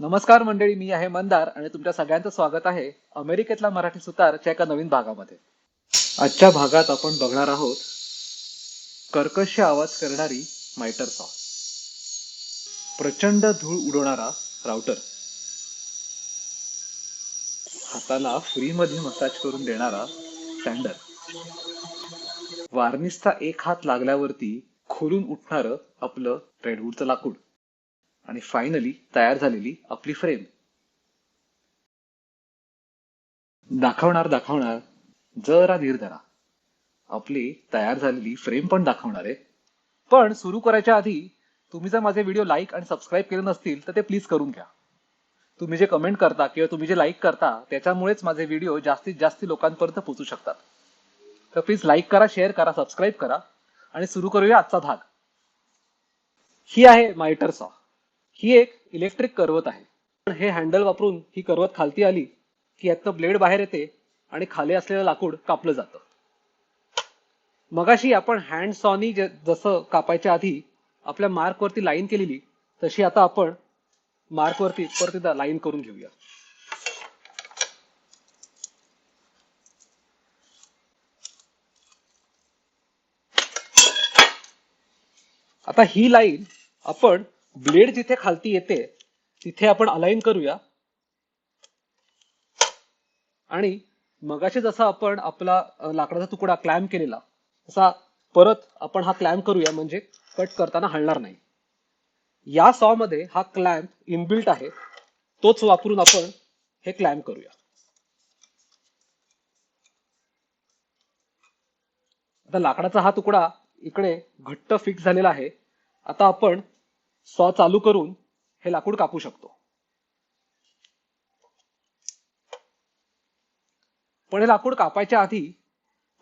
नमस्कार मंडळी मी आहे मंदार आणि तुमच्या सगळ्यांचं स्वागत आहे अमेरिकेतला मराठी सुतारच्या एका नवीन भागामध्ये. आजच्या भागात आपण बघणार आहोत कर्कश आवाज करणारी मायटर सॉ. प्रचंड धूळ उडवणारा राउटर. हाताला फ्री मध्ये मसाज करून देणारा स्टँडर. वार्निसचा एक हात लागल्यावरती खोलून उठणार आपलं रेडवूडचं लाकूड. आणि फायनली तयार झालेली आपली फ्रेम दाखवणार दाखवणार जरा धीर धरा. आपली तयार झालेली फ्रेम पण दाखवणार आहे. पण सुरू करायच्या आधी तुम्ही जर माझे व्हिडिओ लाईक आणि सबस्क्राईब केले नसतील तर ते प्लीज करून घ्या. तुम्ही जे कमेंट करता किंवा तुम्ही जे लाईक करता त्याच्यामुळेच माझे व्हिडिओ जास्तीत जास्त लोकांपर्यंत पोहोचू शकतात. तर प्लीज लाईक करा शेअर करा सबस्क्राईब करा. आणि सुरू करूया आजचा भाग. ही आहे मायटर सॉ ही एक इलेक्ट्रिक करवत आहे. पण हे हँडल वापरून ही करवत खालती आली की यातनं ब्लेड बाहेर येते आणि खाली असलेलं लाकूड कापलं जातं. मगाशी आपण हँड सॉनी जसं कापायच्या आधी आपल्या मार्क वरती लाईन केलेली तशी आता आपण मार्कवरती परती परत एकदा लाईन करून घेऊया. आता ही लाईन आपण ब्लेड जिथे खालती येते तिथे आपण अलाईन करूया. आणि मगाशी जसा आपण आपला लाकडाचा तुकडा क्लॅम्प केलेला तसा परत आपण हा क्लॅम्प करूया म्हणजे कट करताना हलणार नाही. या सॉ मध्ये हा क्लॅम्प इनबिल्ट आहे तोच वापरून आपण हे क्लॅम्प करूया. आता लाकडाचा हा तुकडा इकडे घट्ट फिक्स झालेला आहे. आता आपण सॉ चालू करून हे लाकूड कापू शकतो. पण हे लाकूड कापायच्या आधी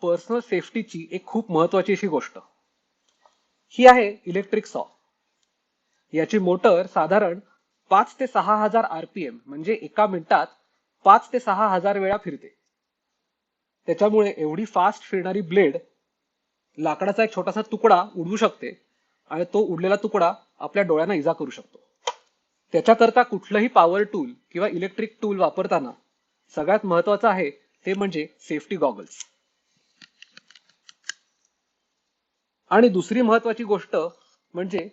पर्सनल सेफ्टीची एक खूप महत्वाची अशी गोष्ट. ही आहे इलेक्ट्रिक सॉ याची मोटर साधारण पाच ते सहा हजार आरपीएम म्हणजे एका मिनिटात पाच ते सहा हजार वेळा फिरते. त्याच्यामुळे एवढी फास्ट फिरणारी ब्लेड लाकडाचा एक छोटासा तुकडा उडवू शकते आणि तो उडलेला तुकडा आपल्या डोळ्यांना इजा करू शकतो. त्याच्याकरता कुठलंही पॉवर टूल किंवा इलेक्ट्रिक टूल वापरताना सगळ्यात महत्वाचं आहे ते म्हणजे सेफ्टी गॉगल्स आणि दुसरी महत्वाची गोष्ट म्हणजे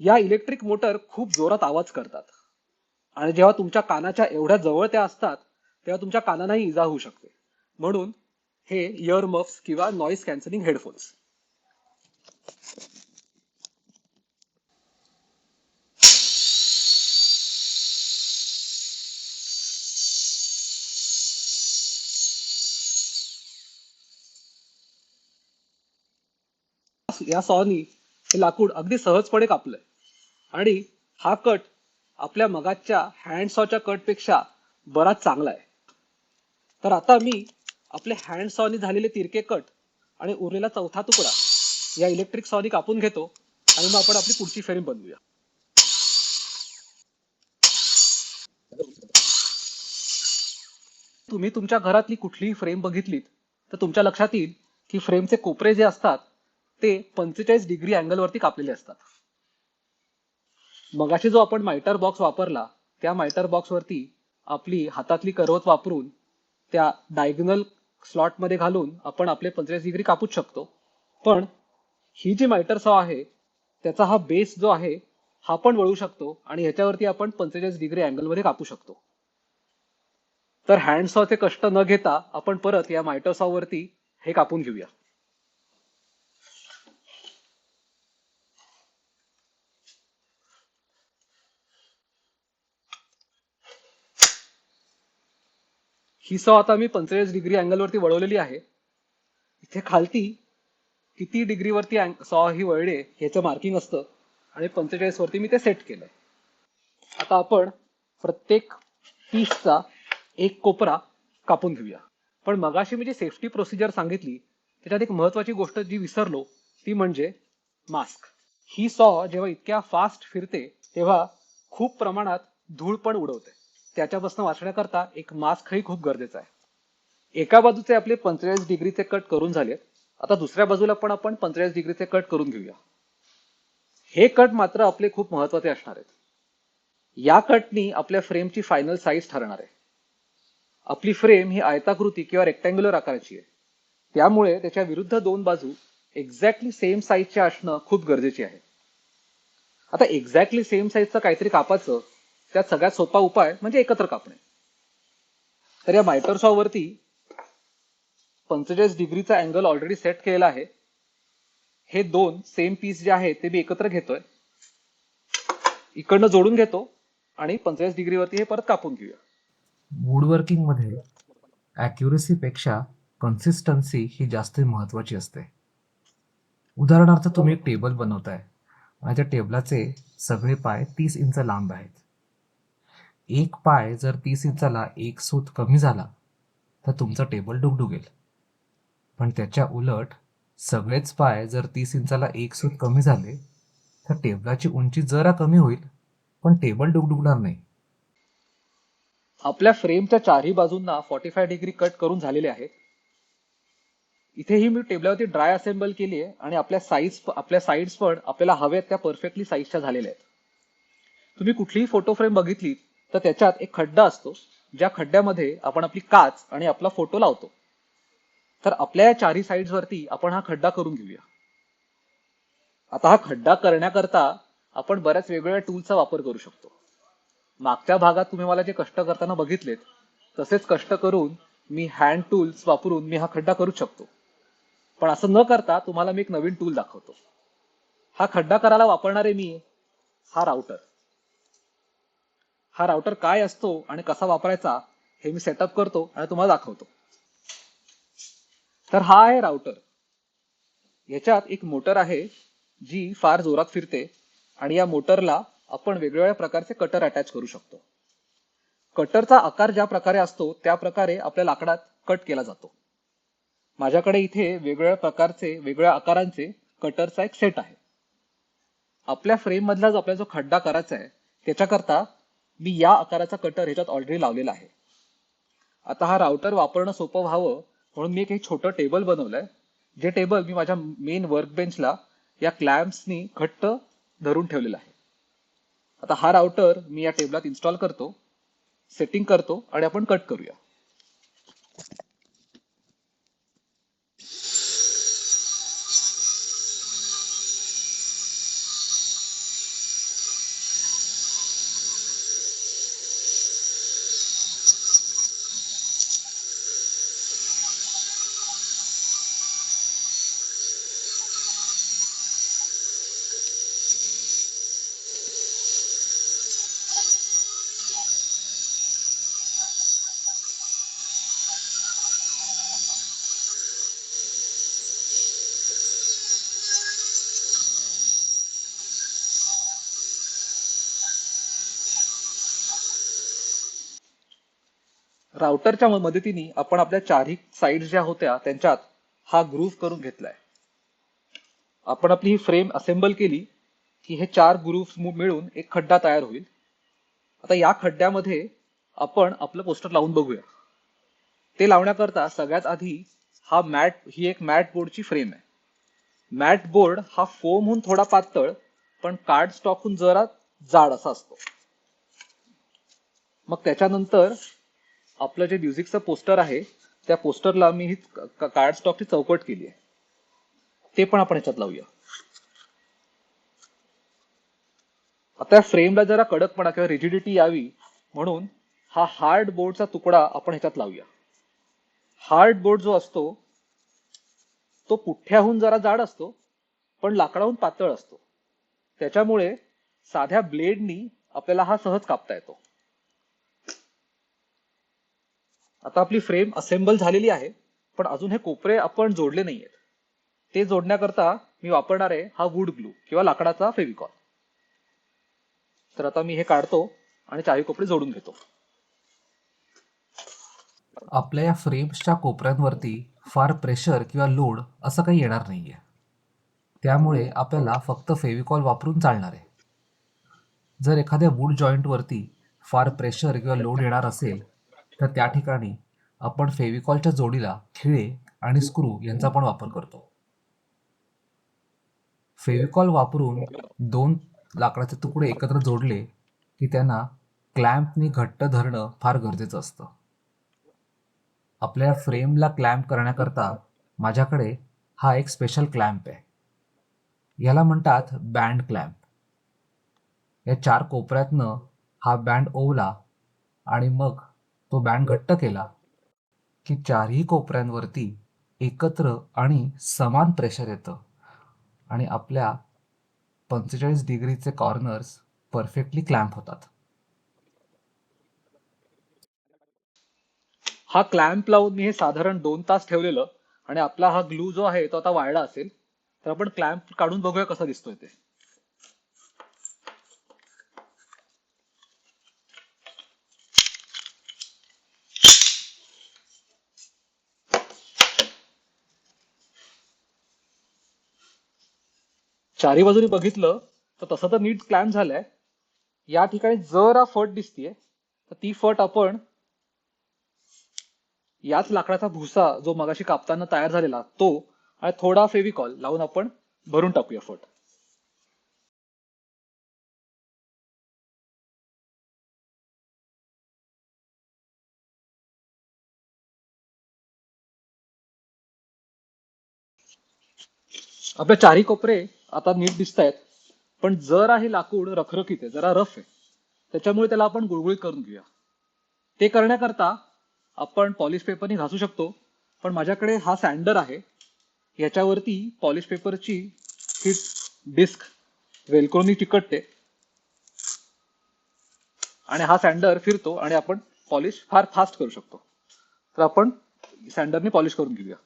या इलेक्ट्रिक मोटर खूप जोरात आवाज करतात. आणि जेव्हा तुमच्या कानाच्या एवढ्या जवळ त्या असतात तेव्हा तुमच्या कानांनाही इजा होऊ शकते. म्हणून हे इयर मफ्स किंवा नॉईस कॅन्सलिंग हेडफोन्स या सॉनी हे लाकूड अगदी सहजपणे कापलंय. आणि हा कट आपल्या मगाच्या हँड सॉच्या कटपेक्षा बराच चांगला आहे. तर आता मी आपले हँड सॉनी झालेले तिरके कट आणि उरलेला चौथा तुकडा या इलेक्ट्रिक सॉनी कापून घेतो आणि मग आपण आपली पुढची फ्रेम बनवूया. तुम्ही तुमच्या घरातली कुठलीही फ्रेम बघितलीत तर तुमच्या लक्षात येईल की फ्रेमचे कोपरे जे असतात ते पंचेचाळीस डिग्री अँगल वरती कापलेले असतात. मगाशी जो आपण मायटर बॉक्स वापरला त्या मायटर बॉक्स वरती आपली हातातली करवत वापरून त्या डायगनल स्लॉटमध्ये घालून आपण आपले पंचेचाळीस डिग्री कापूच शकतो. पण ही जी मायटर सॉ आहे त्याचा हा बेस जो आहे हा पण वळू शकतो आणि ह्याच्यावरती आपण पंचेचाळीस डिग्री अँगलमध्ये कापू शकतो. तर हँड सॉचे कष्ट न घेता आपण परत या मायटर सॉ वरती हे कापून घेऊया. ही सॉ आता मी पंचेचाळीस डिग्री अँगलवरती वळवलेली आहे. इथे खालती किती डिग्रीवरती सॉ ही वळले ह्याचं मार्किंग असतं. आणि पंचेचाळीस वरती मी ते सेट केलंय. आता आपण प्रत्येक पीसचा एक कोपरा कापून घेऊया. पण मगाशी मी जी सेफ्टी प्रोसिजर सांगितली त्याच्यात एक महत्वाची गोष्ट जी विसरलो ती म्हणजे मास्क ही सॉ जेव्हा इतक्या फास्ट फिरते तेव्हा खूप प्रमाणात धूळ पण उडवते. त्याच्यापासून वाचण्याकरता एक मास्कही खूप गरजेचा आहे. एका बाजूचे आपले पंचेचाळीस डिग्रीचे कट करून झालेत आता दुसऱ्या बाजूला पण आपण पंचेचाळीस डिग्रीचे कट करून घेऊया. हे कट मात्र आपले खूप महत्त्वाचे असणार आहेत. या कटनी आपल्या फ्रेमची फायनल साईज ठरणार आहे. आपली फ्रेम ही आयताकृती किंवा रेक्टँग्युलर आकाराची आहे. त्यामुळे त्याच्या विरुद्ध दोन बाजू एक्झॅक्टली सेम साईजच्या असणं खूप गरजेचे आहे. आता एक्झॅक्टली सेम साईजचं काहीतरी कापाचं त्यात सगळ्यात सोपा उपाय म्हणजे एकत्र कापणे. तर या मायटरसॉवरती वरती पंचेचाळीस डिग्रीचा अँगल ऑलरेडी सेट केलेला आहे. हे दोन सेम पीस जे आहे ते मी एकत्र घेतोय. इकडनं जोडून घेतो आणि पंचेचाळीस डिग्रीवरती हे परत कापून घेऊया. वूडवर्किंगमध्ये ॲक्युरेसीपेक्षा कन्सिस्टन्सी ही जास्त महत्वाची असते. उदाहरणार्थ तुम्ही एक टेबल बनवताय आणि त्या टेबलाचे सगळे पाय तीस इंच लांब आहेत. एक पाय जर तीस इंचाला एक सूत कमी झाला तर तुमचं टेबल डुगडुगेल. पण त्याच्या उलट सगळेच पाय जर तीस इंचाला एक सूत कमी झाले तर टेबलाची उंची जरा कमी होईल पण टेबल डुगडुगणार नाही. आपल्या फ्रेमच्या चारही बाजूंना फॉर्टी फाय डिग्री कट करून झालेले आहेत. इथेही मी टेबलावरती ड्राय असेंबल केली आहे आणि आपल्या साईज आपल्या साईड्स पण आपल्याला हव्यात त्या परफेक्टली साईजच्या झालेल्या आहेत. तुम्ही कुठलीही फोटो फ्रेम बघितली तर त्याच्यात एक खड्डा असतो ज्या खड्ड्यामध्ये आपण आपली काच आणि आपला फोटो लावतो. तर आपल्या या चारही साईड्स वरती आपण हा खड्डा करून घेऊया. आता हा खड्डा करण्याकरता आपण बऱ्याच वेगवेगळ्या टूलचा वापर करू शकतो. मागच्या भागात तुम्ही मला जे कष्ट करताना बघितलेत तसेच कष्ट करून मी हँड टूल्स वापरून मी हा खड्डा करू शकतो. पण असं न करता तुम्हाला मी एक नवीन टूल दाखवतो. हा खड्डा करायला वापरणारे मी हा राउटर हा राउटर काय असतो आणि कसा वापरायचा हे मी सेटअप करतो आणि तुम्हाला दाखवतो. तर हा आहे राउटर याच्यात एक मोटर आहे जी फार जोरात फिरते आणि या मोटरला आपण वेगवेगळ्या प्रकारचे कटर अटॅच करू शकतो. कटरचा आकार ज्या प्रकारे असतो त्या प्रकारे आपल्या लाकडात कट केला जातो. माझ्याकडे इथे वेगवेगळ्या प्रकारचे वेगवेगळ्या आकारांचे कटरचा एक सेट आहे. आपल्या फ्रेम मधला जो आपल्या जो खड्डा करायचा आहे त्याच्याकरता मी या आकाराचा कटर ह्याच्यात ऑलरेडी लावलेला आहे. आता हा राउटर वापरणं सोपं व्हावं म्हणून मी एक हे छोटं टेबल बनवलंय. जे टेबल मी माझ्या मेन वर्क बेंचला या क्लॅम्प्सनी घट्ट धरून ठेवलेला आहे. आता हा राउटर मी या टेबलात इन्स्टॉल करतो सेटिंग करतो आणि आपण कट करूया. राउटरच्या मदतीने आपण आपल्या चारही साईड ज्या होत्या त्यांच्यात हा ग्रूव्ह करून घेतलाय. आपण आपली ही फ्रेम असेंबल केली की हे चार ग्रूव्ह मिळून एक खड्डा तयार होईल. आता या खड्ड्यामध्ये आपण आपलं पोस्टर लावून बघूया. ते लावण्याकरता सगळ्यात आधी हा मॅट ही एक मॅट बोर्डची फ्रेम आहे. मॅट बोर्ड हा फोमहून थोडा पातळ पण कार्ड स्टॉकहून जरा जाड असा असतो. मग त्याच्यानंतर आपलं जे म्युझिकचं पोस्टर आहे त्या पोस्टरला मी ही कार्ड स्टॉकची चौकट केली आहे. ते पण आपण ह्याच्यात लावूया. आता फ्रेमला जरा कडकपणा किंवा रिजिडिटी यावी म्हणून हा हार्ड बोर्डचा तुकडा आपण ह्याच्यात लावूया. हार्ड बोर्ड जो असतो तो पुठ्याहून जरा जाड असतो पण लाकडाहून पातळ असतो. त्याच्यामुळे साध्या ब्लेडनी आपल्याला हा सहज कापता येतो. आता आपली फ्रेम असेंबल झालेली आहे पण अजून हे कोपरे आपण जोडले नाहीयेत. ते जोडण्याकरता मी वापरणार आहे हा वूड ग्लू किंवा लाकडाचा फेविकॉल. तर आता मी हे काढतो आणि चावी कोपरे जोडून घेतो. आपल्या या फ्रेम्सच्या कोपऱ्यांवरती फार प्रेशर किंवा लोड असं काही येणार नाहीये. त्यामुळे आपल्याला फक्त फेविकॉल वापरून चालणार आहे. जर एखाद्या वूड जॉईंटवरती फार प्रेशर किंवा लोड येणार असेल तर त्या ठिकाणी आपण फेविकॉलच्या जोडीला खिळे आणि स्क्रू यांचा पण वापर करतो. फेविकॉल वापरून दोन लाकडाचे तुकडे एकत्र जोडले की त्यांना क्लॅम्पनी घट्ट धरणं फार गरजेचं असतं. आपल्या फ्रेमला क्लॅम्प करण्याकरता माझ्याकडे हा एक स्पेशल क्लॅम्प आहे. याला म्हणतात बँड क्लॅम्प. या चार कोपऱ्यातनं हा बँड ओवला आणि मग तो बँड घट्ट केला की चारही कोपऱ्यांवरती एकत्र आणि समान प्रेशर येतं. आणि आपल्या पंचेचाळीस डिग्रीचे कॉर्नर्स परफेक्टली क्लॅम्प होतात. हा क्लॅम्प लावून मी हे साधारण दोन तास ठेवलेलं आणि आपला हा ग्लू जो आहे तो आता वाळला असेल तर आपण क्लॅम्प काढून बघूया कसा दिसतोय ते. चारी बाजूनी बघितलं तर तसं तर नीट प्लॅन झालाय. या ठिकाणी जरा फट दिसतीये तर ती फट आपण याच लाकडाचा भुसा जो मगाशी कापताना तयार झालेला तो आणि थोडा फेविकॉल लावून आपण भरून टाकूया फट. आपले चारी कोपरे आता नीट दिसत आहेत पण जरा हे लाकूड रखरखीत आहे जरा रफ आहे. त्याच्यामुळे त्याला आपण गुळगुळीत करून घेऊया. ते करण्याकरता आपण पॉलिश पेपरनी घासू शकतो पण माझ्याकडे हा सँडर आहे. याच्यावरती पॉलिश पेपरची ही डिस्क वेलक्रोनी चिकटते. आणि हा सँडर फिरतो आणि आपण पॉलिश फार फास्ट करू शकतो. तर आपण सँडरने पॉलिश करून घेऊया.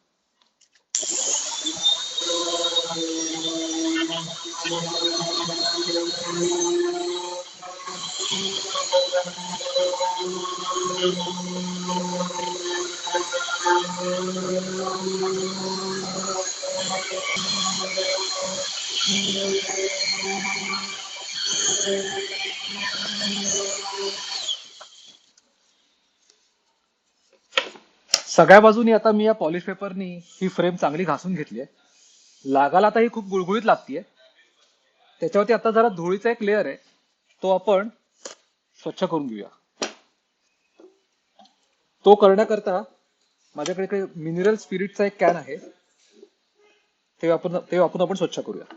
सगळ्या बाजूनी आता मी या पॉलिश पेपरनी ही फ्रेम चांगली घासून घेतली आहे. लागायला आता ही खूप गुळगुळीत लागतीये. त्याच्यावरती आता जरा धुळीचा एक लेअर आहे. तो आपण स्वच्छ करून घेऊया. तो करण्याकरता माझ्याकडे काही मिनरल स्पिरिटचा एक कॅन आहे. ते वापरून ते वापरून आपण स्वच्छ करूया.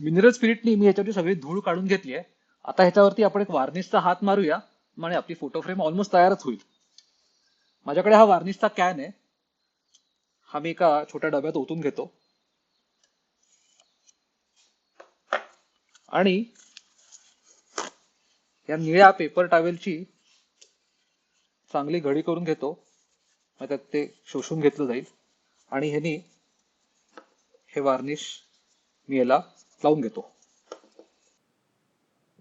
मिनरल स्पिरिटनी मी ह्याच्यावरती सगळी धूळ काढून घेतली आहे. आता ह्याच्यावरती आपण एक वार्निशचा हात मारूया. म्हणजे आपली फोटो फ्रेम ऑलमोस्ट तयारच होईल. माझ्याकडे हा वार्निशचा कॅन आहे. हा मी एका छोट्या डब्यात ओतून घेतो. आणि या निळ्या पेपर टावेलची चांगली घडी करून घेतो. मग त्यात ते शोषून घेतलं जाईल. आणि ह्यानी हे वार्निश मी याला लावून घेतो.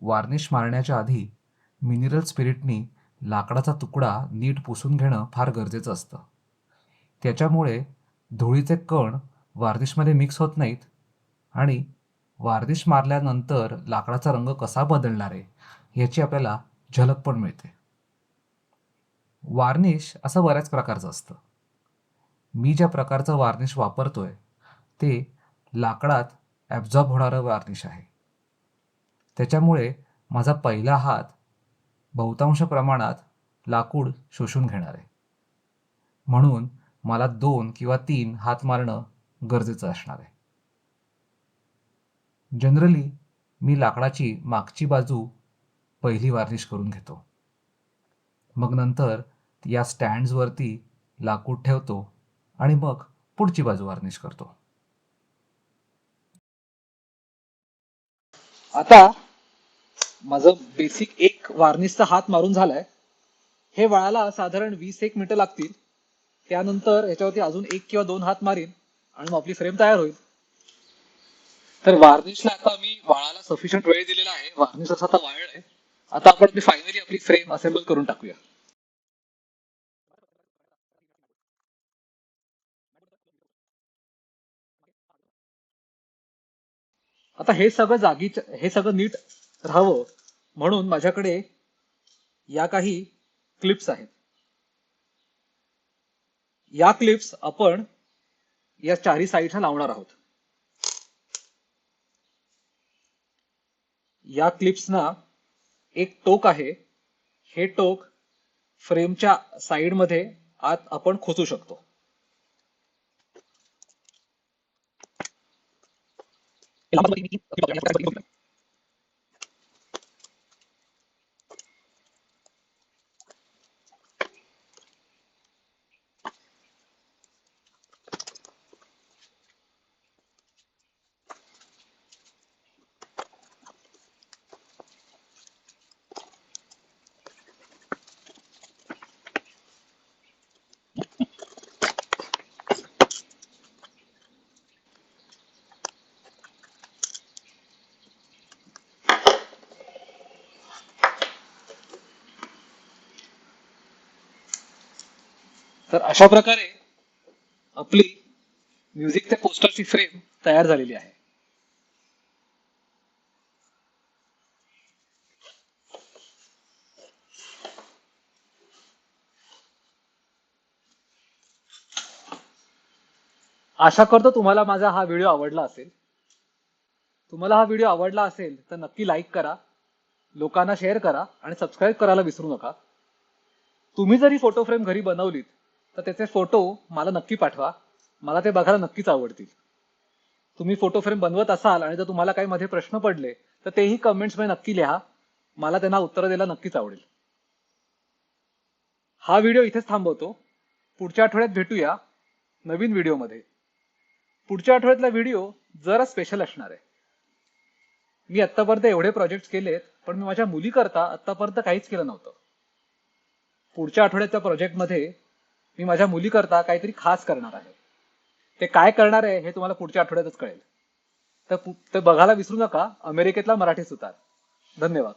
वार्निश मारण्याच्या आधी मिनरल स्पिरिटनी लाकडाचा तुकडा नीट पुसून घेणं फार गरजेचं असतं. त्याच्यामुळे धुळीचे कण वार्निशमध्ये मिक्स होत नाहीत आणि वार्निश मारल्यानंतर लाकडाचा रंग कसा बदलणार आहे याची आपल्याला झलक पण मिळते. वार्निश असं बऱ्याच प्रकारचं असतं. मी ज्या प्रकारचं वार्निश वापरतोय ते लाकडात ॲब्झॉर्ब होणारं वार्निश आहे. त्याच्यामुळे माझा पहिला हात बहुतांश प्रमाणात लाकूड शोषून घेणार आहे. म्हणून मला दोन किंवा तीन हात मारणं गरजेचं असणार आहे. जनरली मी लाकडाची मागची बाजू पहिली वार्निश करून घेतो. मग नंतर या स्टँड्सवरती लाकूड ठेवतो आणि मग पुढची बाजू वार्निश करतो. आता माझं बेसिक एक वार्निशचा हात मारून झालाय. हे वळाला साधारण वीस एक मिनिटं लागतील. त्यानंतर ह्याच्यावरती अजून एक किंवा दोन हात मारीन आणि मग आपली फ्रेम तयार होईल. तर वार्निशला आता मी वाळाला सफिशियंट वेळ दिलेला आहे. वार्निश असा आता आहे. आता आपण फायनली आपली फ्रेम असेंबल करून टाकूया. आता हे सगळं जागीच हे सगळं नीट राहावं म्हणून माझ्याकडे या काही क्लिप्स आहेत. या क्लिप्स आपण या चारी साईडला लावणार आहोत. या क्लिप्सना एक टोक आहे. हे टोक फ्रेमच्या साईडमध्ये आत आपण खोचू शकतो. la mamá de mi तर अशा प्रकारे आपली म्युझिक ते पोस्टरची फ्रेम तयार झालेली आहे. आशा करतो तुम्हाला माझा हा व्हिडिओ आवडला असेल. तुम्हाला हा व्हिडिओ आवडला असेल तर नक्की लाईक करा लोकांना शेअर करा आणि सबस्क्राईब करायला विसरू नका. तुम्ही जरी फोटो फ्रेम घरी बनवलीत तर त्याचे फोटो मला नक्की पाठवा. मला ते बघायला नक्कीच आवडतील. तुम्ही फोटो फ्रेम बनवत असाल आणि जर तुम्हाला काही मध्ये प्रश्न पडले तर तेही कमेंट्समध्ये नक्की लिहा. मला त्यांना उत्तरं द्यायला नक्कीच आवडेल. हा व्हिडिओ इथेच थांबवतो. पुढच्या आठवड्यात भेटूया नवीन व्हिडिओमध्ये पुढच्या आठवड्यातला व्हिडिओ जरा स्पेशल असणार आहे. मी आत्तापर्यंत एवढे प्रोजेक्ट केलेत पण मी माझ्या मुलीकरता आत्तापर्यंत काहीच केलं नव्हतं. पुढच्या आठवड्याच्या प्रोजेक्टमध्ये मी माझ्या मुलीकरता काहीतरी खास करणार आहे. ते काय करणार आहे हे तुम्हाला पुढच्या आठवड्यातच कळेल. तर पु- ते बघायला विसरू नका अमेरिकेतला मराठी सुतार. धन्यवाद.